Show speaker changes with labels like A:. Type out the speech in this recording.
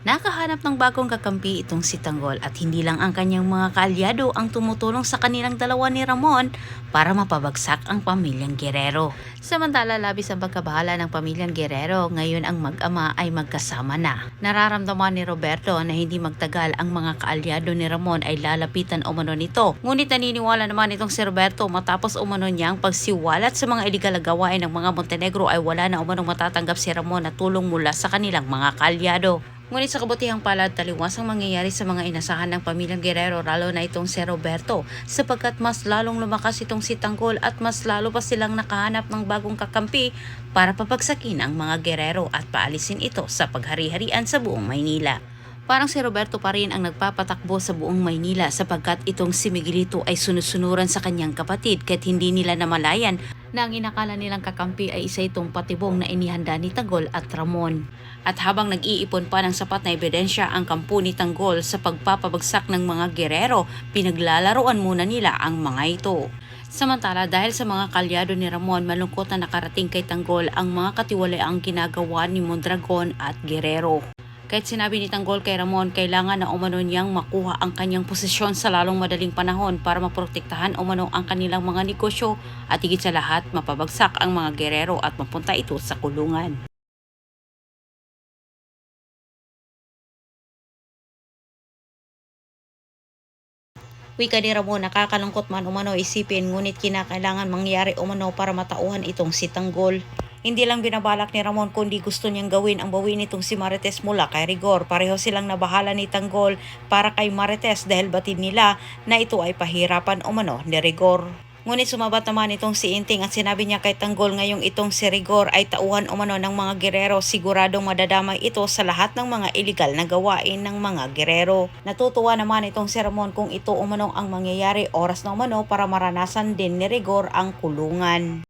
A: Nakahanap ng bagong kakampi itong si Tanggol at hindi lang ang kanyang mga kaalyado ang tumutulong sa kanilang dalawa ni Ramon para mapabagsak ang pamilyang Guerrero. Samantala labis ang pagkabahala ng pamilyang Guerrero, ngayon ang mag-ama ay magkasama na. Nararamdaman ni Roberto na hindi magtagal ang mga kaalyado ni Ramon ay lalapitan umano nito. Ngunit naniniwala naman itong si Roberto matapos umano niyang pagsiwalat sa mga iligal na gawain ng mga Montenegro ay wala na umanong matatanggap si Ramon na tulong mula sa kanilang mga kaalyado. Ngunit sa kabutihang palad, taliwas ang mangyayari sa mga inasahan ng pamilyang Guerrero lalo na itong si Roberto sapagkat mas lalong lumakas itong si Tanggol at mas lalo pa silang nakahanap ng bagong kakampi para papagsakin ang mga Guerrero at paalisin ito sa paghari-harian sa buong Maynila. Parang si Roberto pa rin ang nagpapatakbo sa buong Maynila sapagkat itong si Miguelito ay sunod-sunuran sa kanyang kapatid kahit hindi nila namalayan na ang inakala nilang kakampi ay isa itong patibong na inihanda ni Tanggol at Ramon. At habang nag-iipon pa ng sapat na ebidensya ang kampo ni Tanggol sa pagpapabagsak ng mga gerero, pinaglalaroan muna nila ang mga ito. Samantala dahil sa mga kalyado ni Ramon malungkot na nakarating kay Tanggol ang mga katiwalaang ginagawa ni Mondragon at Guerrero. Kahit sinabi ni Tanggol kay Ramon, kailangan na umano niyang makuha ang kanyang posisyon sa lalong madaling panahon para maprotektahan umano ang kanilang mga negosyo at higit sa lahat mapabagsak ang mga gerero at mapunta ito sa kulungan. Wika ni Ramon, nakakalungkot man umano isipin ngunit kinakailangan mangyari umano para matauhan itong si Tanggol. Hindi lang binabalak ni Ramon kundi gusto niyang gawin ang bawin nitong si Marites mula kay Rigor. Pareho silang nabahala ni Tanggol para kay Marites dahil batid nila na ito ay pahirapan umano ni Rigor. Ngunit sumabat naman itong si Inting at sinabi niya kay Tanggol ngayong itong si Rigor ay tauhan umano ng mga gerero siguradong madadamay ito sa lahat ng mga iligal na gawain ng mga gerero. Natutuwa naman itong si Ramon kung ito umano ang mangyayari oras na umano para maranasan din ni Rigor ang kulungan.